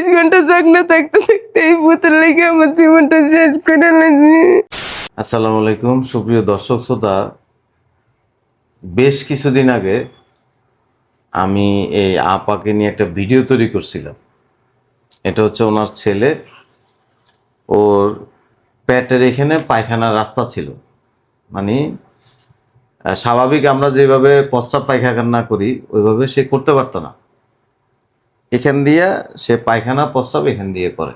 চব্বিশ ঘণ্টা জাগনা থাকতে থাকতে এই ভূতের লেগে আমার জীবনটা শেষ করে লাগছে আসসালামু আলাইকুম, সুপ্রিয় দর্শক শ্রোতা। বেশ কিছুদিন আগে আমি এই আপাকে নিয়ে একটা ভিডিও তৈরি করছিলাম। এটা হচ্ছে ওনার ছেলে। ওর পেটের এখানে পায়খানার রাস্তা ছিল। মানে স্বাভাবিক আমরা যেভাবে প্রস্রাব পায়খানা করি, ওইভাবে সে করতে পারতো না। এখান দিয়ে সে পায়খানা প্রস্রাব এখান দিয়ে করে।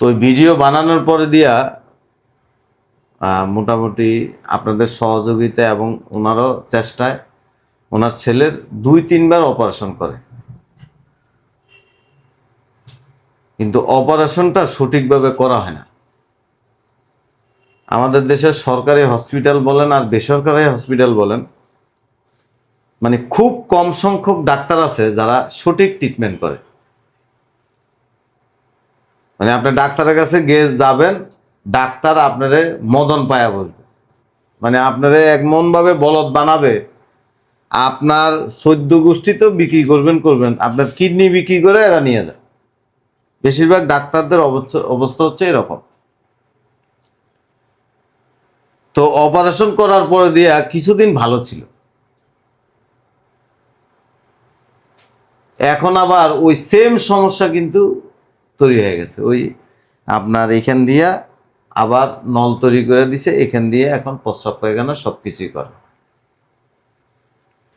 তো ভিডিও বানানোর পরে দিয়া মোটামুটি আপনাদের সহযোগিতা এবং ওনারও চেষ্টায় ওনার ছেলের দুই, তিনবার অপারেশন করে। কিন্তু অপারেশনটা সঠিকভাবে করা হয় না। আমাদের দেশের সরকারি হসপিটাল বলেন আর বেসরকারি হসপিটাল বলেন মানে খুব কম সংখ্যক ডাক্তার আছে যারা সঠিক ট্রিটমেন্ট করে। মানে আপনি ডাক্তারের কাছে গিয়ে যাবেন, ডাক্তার আপনারে মদন পায়া বলবে। মানে আপনারে এমনভাবে বলদ বানাবে। আপনার সদ্য গোষ্ঠী তো বিক্রি করবেন করবেন। আপনার কিডনি বিক্রি করে এরা নিয়ে যায় বেশিরভাগ ডাক্তারদের অবস্থা হচ্ছে এরকম। তো অপারেশন করার পরে দিয়া কিছুদিন ভালো ছিল। এখন আবার ওই সেম সমস্যা কিন্তু তৈরি হয়ে গেছে। ওই আপনার এখান দিয়া আবার নল তৈরি করে দিছে, এখান দিয়ে এখন প্রস্রাব পায়খানা সব কিছুই করে।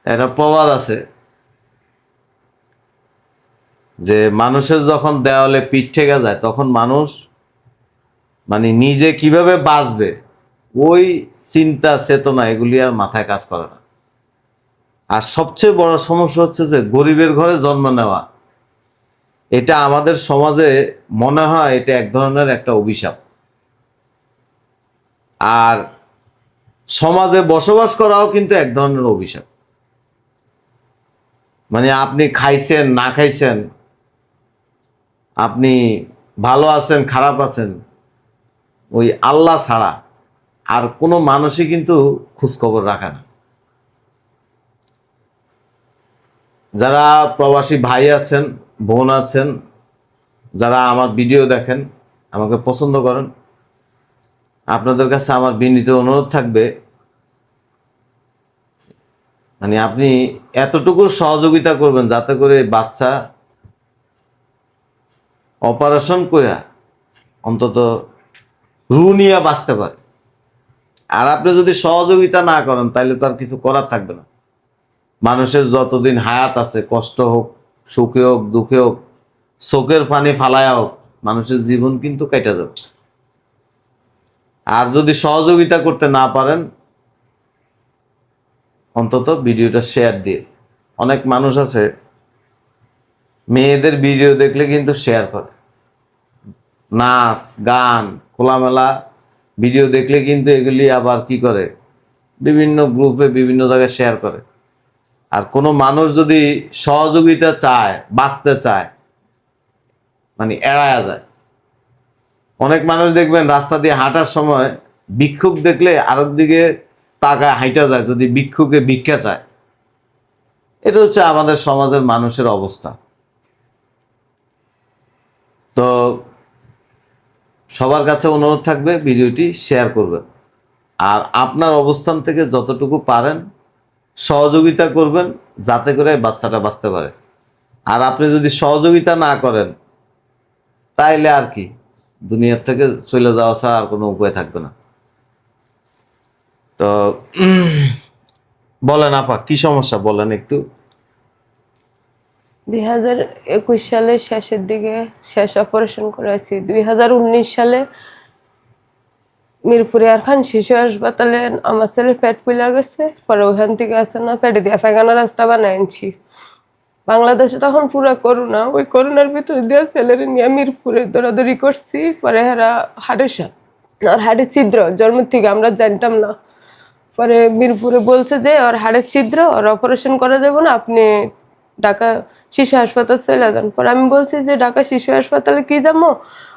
একটা প্রবাদ আছে যে মানুষের যখন দেওয়ালে পিঠ ঠেকে যায়, তখন মানুষ মানে নিজে কীভাবে বাঁচবে, ওই চিন্তা, চেতনা, এগুলি আর মাথায় কাজ করে না। আর সবচেয়ে বড় সমস্যা হচ্ছে যে গরিবের ঘরে জন্ম নেওয়া। এটা আমাদের সমাজে মনে হয় এটা এক ধরনের একটা অভিশাপ। আর সমাজে বসবাস করাও কিন্তু এক ধরনের অভিশাপ। মানে আপনি খাইছেন, না খাইছেন, আপনি ভালো আছেন, খারাপ আছেন, ওই আল্লাহ ছাড়া আর কোনো মানুষই কিন্তু খোঁজখবর রাখে না। যারা প্রবাসী ভাই আছেন, বোন আছেন, যারা আমার ভিডিও দেখেন, আমাকে পছন্দ করেন, আপনাদের কাছে আমার বিনীত অনুরোধ থাকবে মানে আপনি এতটুকু সহযোগিতা করবেন যাতে করে বাচ্চা অপারেশন করে অন্তত রু নিয়ে বাঁচতে পারে। আর আপনি যদি সহযোগিতা না করেন, তাহলে তো আর কিছু করার থাকবে না। মানুষের যতদিন হায়াত আছে, কষ্ট হোক, সুখে হোক, দুঃখে হোক, চোখের পানি ফালায়া হোক, মানুষের জীবন কিন্তু কেটে যাবে। আর যদি সহযোগিতা করতে না পারেন, অন্তত ভিডিওটা শেয়ার দিয়ে। অনেক মানুষ আছে, মেয়েদের ভিডিও দেখলে কিন্তু শেয়ার করে। নাচ, গান, খোলামেলা ভিডিও দেখলে কিন্তু এগুলি আবার কি করে? বিভিন্ন গ্রুপে বিভিন্ন জায়গায় শেয়ার করে। আর কোনো মানুষ যদি সহযোগিতা চায়, বাঁচতে চায় মানে এড়ায়া যায়। অনেক মানুষ দেখবেন রাস্তা দিয়ে হাঁটার সময় ভিক্ষুক দেখলে আরেক দিকে তাকায়, হাইটা যায়, যদি ভিক্ষুকে ভিক্ষা চায়। এটা হচ্ছে আমাদের সমাজের মানুষের অবস্থা। তো সবার কাছে অনুরোধ থাকবে, ভিডিওটি শেয়ার করবেন। আর আপনার অবস্থান থেকে যতটুকু পারেন সহযোগিতা করবেন যাতে করে বাচ্চাটা বাঁচতে পারে। আর আপনি যদি সহযোগিতা না করেন, তাইলে আর কি, দুনিয়ার থেকে চলে যাওয়া ছাড়া আর কোনো উপায় থাকবে না। তো, বলেন আপা, কি সমস্যা? বলেন একটু। দুই হাজার একুশ সালের শেষের দিকে শেষ অপারেশন করেছি। দুই হাজার উনিশ সালে মিরপুরে আর খান, শিশু হাসপাতালে আমার ছেলের পেট ফুলে গেছে, পরে ওখান থেকে আসে না, পেটে দিয়ে পায়খানা রাস্তা বানায় আনছি। বাংলাদেশে তখন পুরো করোনা, ওই করোনার ভিতর দিয়ে ছেলের নিয়ে মিরপুরে দৌড়াদৌড়ি করছি, পরে হেরা হাটের সাথে আর হাটের ছিদ্র, জন্মের থেকে আমরা জানতাম না। পরে মিরপুরে বলছে যে, ওর হাড়ের ছিদ্র, ওর অপারেশন করা যাবে না, আপনি ঢাকা শিশু হাসপাতাল চলে যান পরে আমি বলছি যে, ঢাকা শিশু হাসপাতালে কি যাব?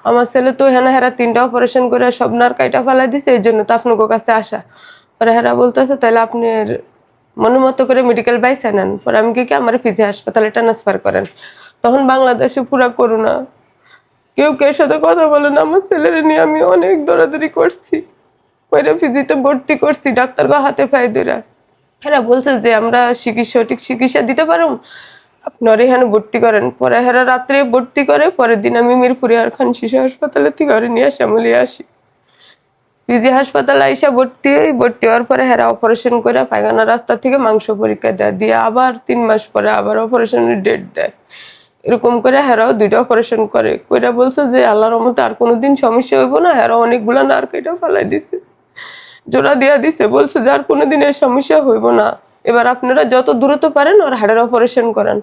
আমার ছেলে তো এখানে হেরা তিনটা অপারেশন করে সব নার কাইটা ফেলাই দিছে, এই জন্য তো আপনার কাছে আসা। পরে হেরা বলতেছে, তাহলে আপনি মনের মতো করে মেডিকেল বাইসে নেন। পরে আমি কি কি আমার পিজি হাসপাতালে ট্রান্সফার করেন। তখন বাংলাদেশে পুরা করোনা কেউ কেউ সাথে কথা বলে না, আমার ছেলের নিয়ে আমি অনেক দৌড়াদৌড়ি করছি। ওইরা ফিজিতে ভর্তি করছি ডাক্তার হাতে পায়ে ধরা এরা বলছে যে, আমরা চিকিৎসা সঠিক চিকিৎসা দিতে পারো আপনার এখানে ভর্তি করেন। পরে হেরা রাত্রে ভর্তি করে, পরের দিন আমি মিরপুরে আর খান শিশু হাসপাতালে থেকে ঘরে নিয়ে আসি আসি। পিজি হাসপাতালে আইসা ভর্তি হই, ভর্তি হওয়ার পরে হেরা অপারেশন করে পায়খানা রাস্তা থেকে মাংস পরীক্ষা দেয়, দিয়ে আবার তিন মাস পরে আবার অপারেশনের ডেট দেয়। এরকম করে হেরাও দুইটা অপারেশন করে। কইরা বলছে যে, আল্লাহর রহমতে আর কোনোদিন সমস্যা হইব না, হেরা অনেকগুলা নার কেটে ফেলাই দিছে। জোড়া দিয়া দিছে, বলছে যে, আর কোনোদিন এই সমস্যা হইব না। এবার আপনারা যত দ্রুত পারেন, ওর হাড়ের অপারেশন করেন।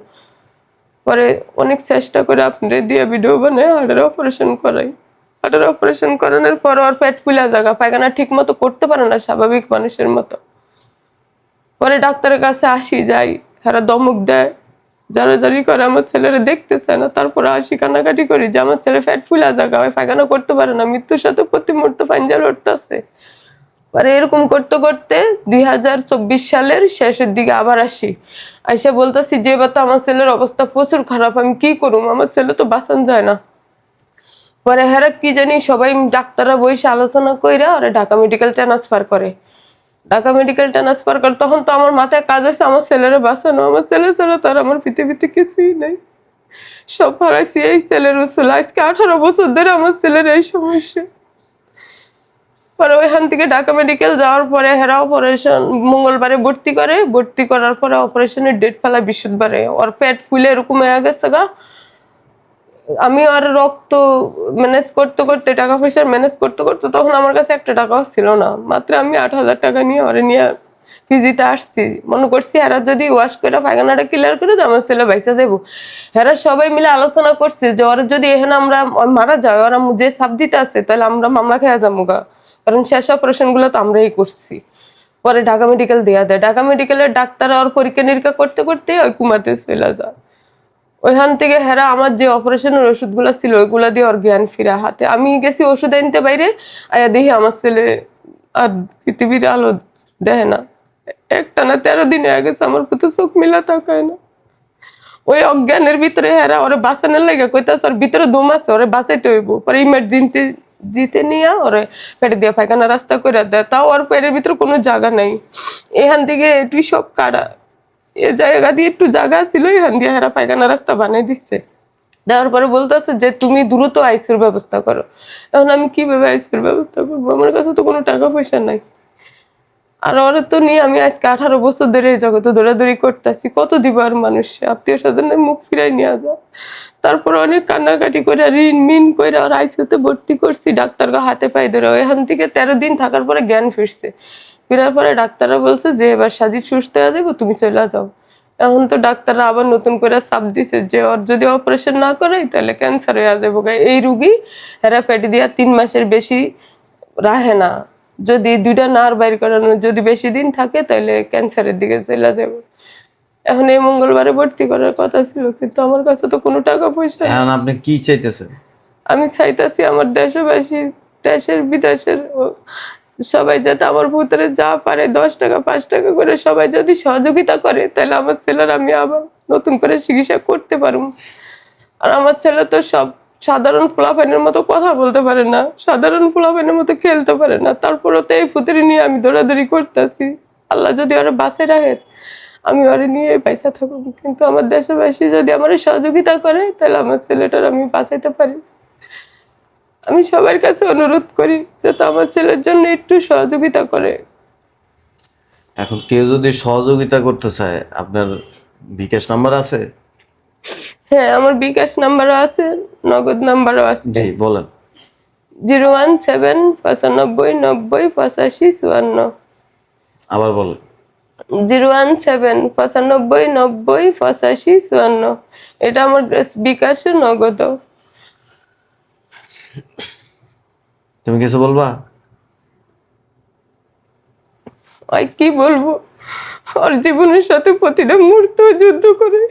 পরে অনেক চেষ্টা করে আপনাদের দিয়ে ভিডিও বানায় হাড়ের অপারেশন করাই। হাড়ের অপারেশন করানোর পর ওর পেট ফুলা জায়গা, পায়খানা ঠিক মতো করতে পারে না স্বাভাবিক মানুষের মতো। পরে ডাক্তারের কাছে আসি, যাই হারা দমক দেয়। যারা জারি করে, আমার ছেলেরা দেখতেছে না। তারপরে আসি, কান্নাকাটি করি যে আমার ছেলে ফ্যাট ফুলা জায়গা হয় পায়খানা করতে পারে না। মৃত্যুর সাথে প্রতি মুহূর্তে পাঞ্জা লড়তেছে। পরে এরকম করতে করতে দুই হাজার চব্বিশ সালের শেষের দিকে আবার আসি। আইসা বলতেছি, যে এবার তো আমার ছেলের অবস্থা প্রচুর খারাপ, আমি কি করুম? আমার ছেলে তো বাঁচান যায় না। পরে হেরা কি জানি, সবাই ডাক্তাররা বসে আলোচনা কইরা ওরা ঢাকা মেডিকেল ট্রান্সফার করে। ঢাকা মেডিকেল ট্রান্সফার করে, তখন তো আমার মাথায় কাজ আছে, আমার ছেলেরা বাঁচানো। আমার ছেলে ছাড়া তার আমার পৃথিবীতে কিছুই নাই। সব হারাইছি এই ছেলের উসুল। আজকে আঠারো বছর ধরে আমার ছেলের এই সমস্যা। পরে ওইখান থেকে ঢাকা মেডিকেল যাওয়ার পরে হেরা অপারেশন মঙ্গলবারে ভর্তি করে। ভর্তি করার পরে অপারেশনের ডেট ফেলা বৃহস্পতিবারে ওর পেট ফুলে এরকম হয়ে গেছে গা। আমি আর রক্ত ম্যানেজ করতে করতে, টাকা পয়সা ম্যানেজ করতে করতে তখন আমার কাছে একটা টাকাও ছিল না। মাত্র আমি আট হাজার টাকা নিয়ে ওরে নিয়ে পিজিতে আসছি। মনে করছি এরা যদি ওয়াশ করে পায়খানাটা ক্লিয়ার করে দেয়, আমার ছেলে বাইসা যাব এরা সবাই মিলে আলোচনা করছে যে ওরা যদি এখানে আমরা মারা যায়, ওরা যে সাপ দিতে আছে তাহলে আমরা মামলা খেয়ে যাব গা। কারণ শেষ অপারেশনগুলো তো আমরাই করছি। পরে ঢাকা মেডিকেল দেয়া দেয়। ঢাকা মেডিকেলের ডাক্তার আর পরীক্ষা নিরীক্ষা করতে করতে ওই কুমাতে চলে যায়। ওইখান থেকে হেরা আমার যে অপারেশনের ওষুধগুলো ছিল, ওইগুলা দিয়ে ওর জ্ঞান ফিরা হাতে আমি গেছি ওষুধ আনতে বাইরে, আয়া দেখি আমার ছেলে আর পৃথিবীর আলো দেয় না। একটা না তেরো দিনে আগে আমার প্রতি চোখ মিলা তাকায় না। ওই অজ্ঞানের ভিতরে হেরা ওরে বাঁচানোর লাগে কইতাছ, ওর ভিতরে দম আছে, ওরে বাঁচাইতে হইব। পরে ইমার্জেন্সি জিতে নিয়ে ওরে পেটে দিয়ে পায়খানা রাস্তা করে দেয়। তাও ওর পেটের ভিতরে কোনো জায়গা নাই। এখান থেকে এটুই সব কাড়া, এ জায়গা দিয়ে একটু জায়গা ছিল, এখান দিয়ে হেরা পায়খানা রাস্তা বানিয়ে দিচ্ছে দেওয়ার পরে বলতেছে যে, তুমি দ্রুত আইসির ব্যবস্থা করো। এখন আমি কীভাবে আইসির ব্যবস্থা করব? আমার কাছে তো কোনো টাকা পয়সা নাই। আর ওরা তো নিয়ে আমি আজকে আঠারো বছর ধরে এই জগতে দৌড়াদৌড়ি করতেছি। কত দিব আর মানুষ? আত্মীয় স্বজনের মুখ ফিরাই নিয়ে যা তারপর অনেক কান্নাকাটি করে, ঋণ মিন করে আর আইসিউতে ভর্তি করছি। ডাক্তারকে হাতে পায়ে ধরে এখান থেকে তেরো দিন থাকার পরে জ্ঞান ফিরছে। ফিরার পরে ডাক্তাররা বলছে যে, এবার সাজি সুস্থ হয়ে যাব, তুমি চলে যাও। এখন তো ডাক্তাররা আবার নতুন করে চাপ দিছে যে, ওর যদি অপারেশন না করে তাহলে ক্যান্সার হয়ে যাব। এই রুগী এরা পেটে দিয়া তিন মাসের বেশি রাহে না। যদি দুইটা নার বাইর করানো যদি বেশি দিন থাকে তাহলে ক্যান্সারের দিকে চলে যাবে। এখন এই মঙ্গলবারে ভর্তি করার কথা ছিল কিন্তু আমার কাছে তো কোনো টাকা পয়সা এখন আপনি কি চাইতেছেন? আমি চাইতাছি আমার দেশবাসী দেশের বিদেশের সবাই যাতে আমার ভূতরে যা পারে দশ টাকা পাঁচ টাকা করে সবাই যদি সহযোগিতা করে তাহলে আমার ছেলের আমি আবার নতুন করে চিকিৎসা করতে পারব। আর আমার ছেলে তো সব সাধারণ পোলাপাইনের মতো কথা বলতে পারে না, সাধারণ পোলাপাইনের মতো খেলতে পারে না, তারপরও তো এই ফুতুরি নিয়ে আমি দৌড়াদৌড়ি করতেছি। আল্লাহ যদি ওরা বাঁচে রাখে আমি ওরে নিয়ে পয়সা থাকব কিন্তু আমার দেশবাসী যদি আমার সহযোগিতা করে, তাহলে আমার ছেলেটার আমি বাঁচাইতে পারি। আমি সবার কাছে অনুরোধ করি, যাতে আমার ছেলের জন্য একটু সহযোগিতা করে। এখন কেউ যদি সহযোগিতা করতে চায়, আপনার বিকাশ নাম্বার আছে? হ্যাঁ আমার বিকাশ নাম্বারও আছে নগদ নাম্বারও আছে। জি বলেন। জিরো ওয়ান সেভেন পঁচানব্বই নব্বই পঁচাশি চুয়ান্ন। আবার বলেন। জিরো ওয়ান সেভেন পঁচানব্বই নব্বই পঁচাশি চুয়ান্ন। এটা আমার বিকাশে নগদ তুমি কিছু বলবা? কি বলব? ওর জীবনের সাথে প্রতিটা মুহূর্ত যুদ্ধ করে।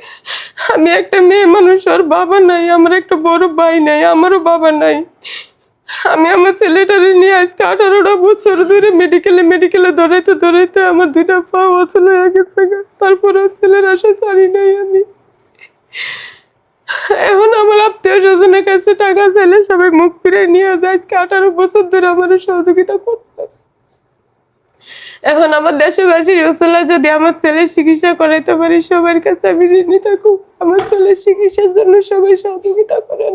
আমি একটা মেয়ে মানুষ, ওর বাবা নাই, আমার একটা বড় ভাই নাই, আমারও বাবা নাই। আমি আমার ছেলেটারে নিয়ে আজকে আঠারোটা বছর ধরে মেডিকেলে মেডিকেলে দৌড়াইতে দৌড়াইতে আমার দুইটা পা অচল হয়ে গেছে। তারপরে ছেলের আশা জানি নাই আমি। এখন আমার আত্মীয় স্বজনের কাছে টাকা চাইলে সবাই মুখ ফিরে নিয়ে যায়। আজকে আঠারো বছর ধরে আমার সহযোগিতা করতেছে এখন আমার দেশবাসীর রসুল্লা যদি আমার ছেলের চিকিৎসা করাইতে পারি, সবার কাছে আমি ঋণী থাকুক। আমার ছেলের চিকিৎসার জন্য সবাই সহযোগিতা করেন।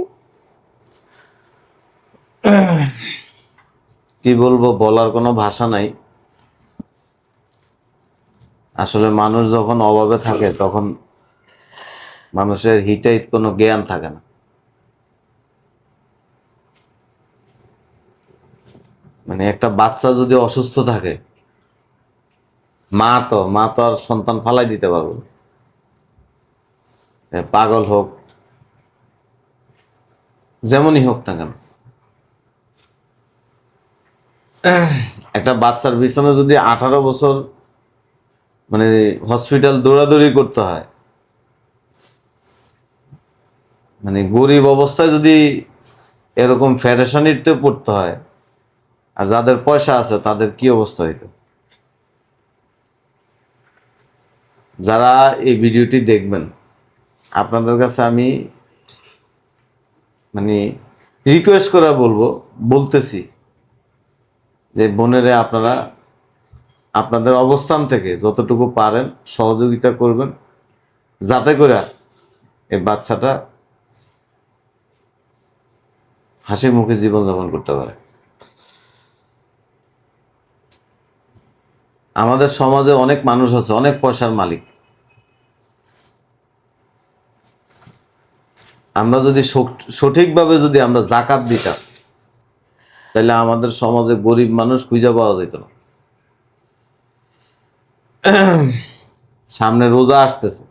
কি বলব, বলার কোনো ভাষা নাই। আসলে মানুষ যখন অভাবে থাকে, তখন মানুষের হিতাহিত কোনো জ্ঞান থাকে না। মানে একটা বাচ্চা যদি অসুস্থ থাকে মা তো মা তো আর সন্তান ফালাই দিতে পারবে পাগল হোক, যেমনই হোক না কেন। একটা বাচ্চার পিছনে যদি আঠারো বছর মানে হসপিটাল দৌড়াদৌড়ি করতে হয় মানে গরিব অবস্থায় যদি এরকম ফেডারেশনিতে পড়তে হয়, আর যাদের পয়সা আছে তাদের কি অবস্থা হইতো যারা এই ভিডিওটি দেখবেন, আপনাদের কাছে আমি মানে রিকোয়েস্ট করে বলব, বলতেছি যে বোনেরে আপনারা আপনাদের অবস্থান থেকে যতটুকু পারেন সহযোগিতা করবেন, যাতে করে এই বাচ্চাটা হাসি মুখে জীবনযাপন করতে পারে। আমাদের সমাজে অনেক মানুষ আছে, অনেক পয়সার মালিক। আমরা যদি সঠিকভাবে যদি আমরা জাকাত দিতাম, তাহলে আমাদের সমাজে গরিব মানুষ খুঁজে পাওয়া যেত না। সামনে রোজা আসতেছে।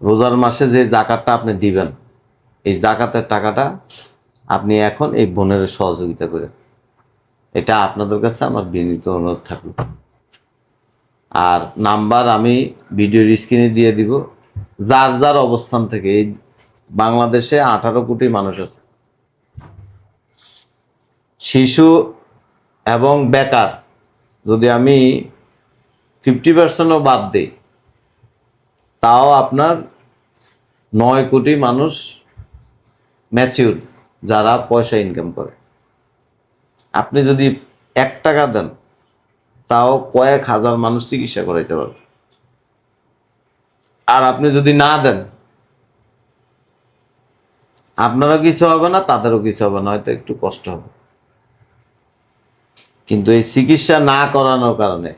রোজার মাসে যে জাকাতটা আপনি দিবেন, এই জাকাতের টাকাটা আপনি এখন এই বোনের সহযোগিতা করেন। এটা আপনাদের কাছে আমার বিনীত অনুরোধ থাকবে আর নাম্বার আমি ভিডিওর স্ক্রিনে দিয়ে দিব। যার যার অবস্থান থেকে এই বাংলাদেশে আঠারো কোটি মানুষ আছে। শিশু এবং বেকার যদি আমি ফিফটি পার্সেন্টও বাদ দিই, তাও আপনার নয় কোটি মানুষ ম্যাচিউর যারা পয়সা ইনকাম করে। আপনি যদি এক টাকা দেন, তাও কয়েক হাজার মানুষ চিকিৎসা করাইতে পারবে। আর আপনি যদি না দেন, আপনারও কিছু হবে না, তাদেরও কিছু হবে না, হয়তো একটু কষ্ট হবে। কিন্তু এই চিকিৎসা না করানোর কারণে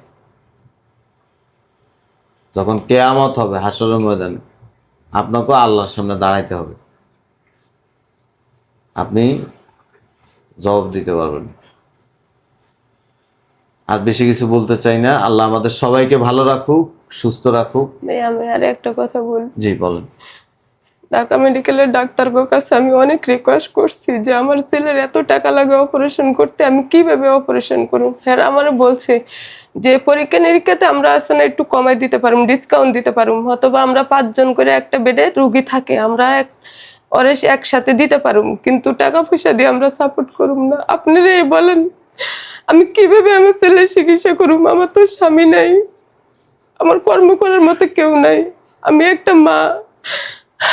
যখন কেয়ামত হবে হাসরের ময়দানে আপনাকেও আল্লাহর সামনে দাঁড়াইতে হবে। আপনি জবাব দিতে পারবেন। আর বেশি কিছু বলতে চাই না। আল্লাহ আমাদের সবাইকে ভালো রাখুক সুস্থ রাখুক। আমি আর একটা কথা বলি। জি বলেন। ঢাকা মেডিকেলের ডাক্তার কাছে আমি অনেক রিকোয়েস্ট করছি যে আমার ছেলের এত টাকা লাগে অপারেশন করতে আমি কীভাবে অপারেশন করুন হ্যাঁ আমার বলছে যে পরীক্ষা নিরীক্ষাতে আমরা আসলে একটু কমাই দিতে পারুম ডিসকাউন্ট দিতে পারুম অথবা আমরা পাঁচজন করে একটা বেডে রুগী থাকে আমরা এক ওরে একসাথে দিতে পারুম কিন্তু টাকা পয়সা দিয়ে আমরা সাপোর্ট করুম না। আপনারাই বলেন। আমি কীভাবে আমার ছেলের চিকিৎসা করুম আমার তো স্বামী নাই। আমার কর্ম করার মতো কেউ নাই। আমি একটা মা।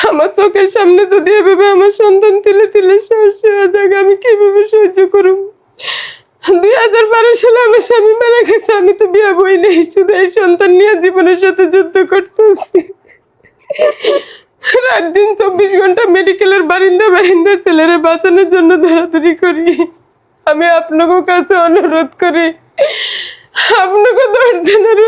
আমার চোখের সামনে যদি এভাবে আমার সন্তান তিলে তিলে শেষ আমি কীভাবে সহ্য করুম দুই হাজার বারো সালে আমার স্বামী মারা গেছে। আমি তো বিয়ে বই নেই। শুধু এই সন্তান নিয়ে জীবনের সাথে যুদ্ধ করতেছি। রাত দিন চব্বিশ ঘণ্টা মেডিকেলের বারিন্দা বারিন্দা ছেলেরা বাঁচানোর জন্য ধরাধরি করি। আমি আপনাকে কাছে অনুরোধ করি, আপনাকে দশজনের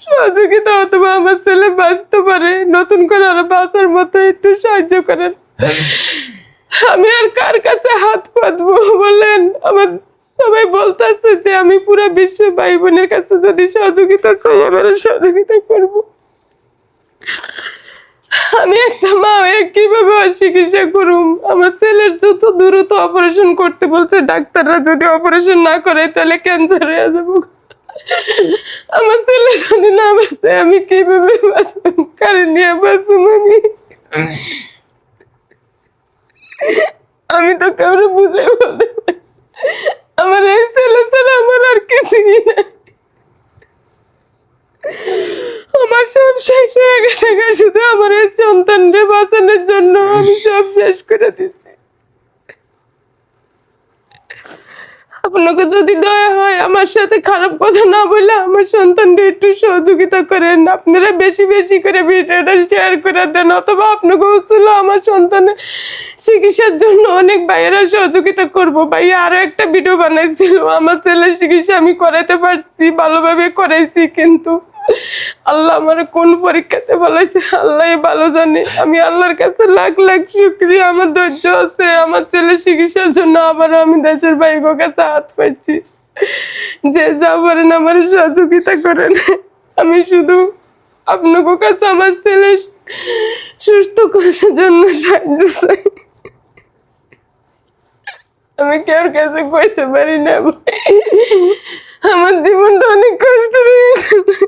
সহযোগিতা অথবা আমার ছেলে বাঁচতে পারে, নতুন করে আরও বাঁচার মতো একটু সাহায্য করেন। আমি আর কার কাছে হাত পাতবো বলেন? আমার সবাই বলতেছে যে আমি পুরো বিশ্বে ভাই বোনের কাছে যদি সহযোগিতা চাই আমার সহযোগিতা করব। আমি একটা মা হয়ে কীভাবে চিকিৎসা করুম? আমার ছেলের যত দ্রুত অপারেশন করতে বলছে, ডাক্তাররা যদি অপারেশন না করে, তাহলে ক্যান্সার হয়ে যাব। আমার ছেলে যদি না বাঁচে, আমি কীভাবে বাঁচব? কারে নিয়ে বাঁচুম আমি? আমি তো কাউরে বুঝে বলতে আমার এই ছেলে ছাড়া আমার আর কিছুই নাই। সব শেষ হয়ে গেছে শুধু আমার এই বাঁচানোর জন্য আমি সব শেষ করে দিচ্ছি। আপনাকে যদি দয়া হয় আমার সাথে খারাপ কথা না বলে আমার সন্তানকে একটু সহযোগিতা করেন। আপনারা বেশি বেশি করে ভিডিওটা শেয়ার করে দেন, অথবা আপনাকে ছিল আমার সন্তানের চিকিৎসার জন্য অনেক ভাইয়েরা সহযোগিতা করব। ভাইয়া আরও একটা ভিডিও বানাইছিল, আমার ছেলের চিকিৎসা আমি করাতে পারছি, ভালোভাবে করাইছি কিন্তু। আল্লাহ আমার কোন পরীক্ষাতে বলেছে? আল্লাহ ভালো জানে। আমি আল্লাহর কাছে লাখ লাখ শুক্রিয়া। আমার ধৈর্য আছে। আমার ছেলের চিকিৎসার জন্য আবারও আমি দেশের বাইরের কাছে হাত পাচ্ছি যে যা পারেন আমার সহযোগিতা করেন। আমি শুধু আপনাকে কাছে আমার ছেলে সুস্থ করার জন্য সাহায্য চাই। আমি কেউর কাছে কইতে পারি না ভাই। আমার জীবনটা অনেক কষ্ট হয়ে গেছে।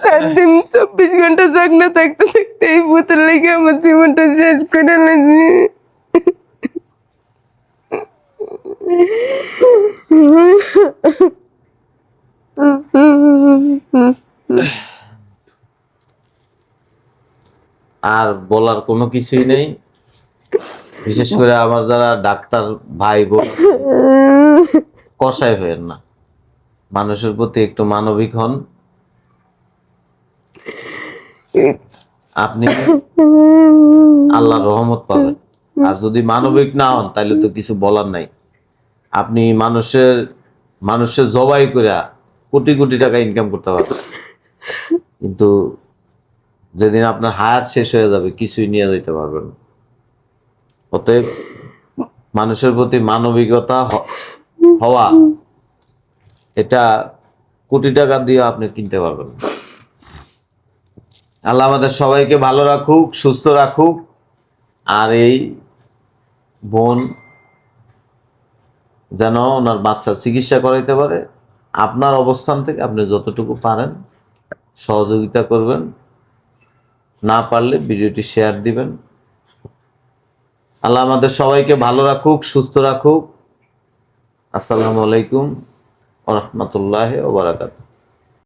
রাত দিন চব্বিশ জাগনা থাকতে থাকতে এই ভূতের লেগে আমার জীবনটা শেষ করে লাগছে আর বলার কোনো কিছুই নেই। বিশেষ করে আমার যারা ডাক্তার ভাই বোন কষাই হয়েন না। মানুষের প্রতি একটু মানবিক হন। আপনি আল্লাহর রহমত পাবেন। আর যদি মানবিক না হন তাহলে তো কিছু বলার নাই। আপনি মানুষের মানুষের জবাই করে কোটি কোটি টাকা ইনকাম করতে পারবেন। কিন্তু যেদিন আপনার হায়াত শেষ হয়ে যাবে, কিছুই নিয়ে যেতে পারবেন অতএব মানুষের প্রতি মানবিকতা হওয়া, এটা কোটি টাকা দিয়ে আপনি কিনতে পারবেন না। আল্লাহ আমাদের সবাইকে ভালো রাখুক, সুস্থ রাখুক। আর এই বোন যেন ওনার বাচ্চা চিকিৎসা করাইতে পারে, আপনার অবস্থান থেকে আপনি যতটুকু পারেন সহযোগিতা করবেন। না পারলে ভিডিওটি শেয়ার দিবেন। আল্লাহ আমাদের সবাইকে ভালো রাখুক, সুস্থ রাখুক। আসসালামু আলাইকুম ওরহমতুল্লাহ ওবরাকাতুহ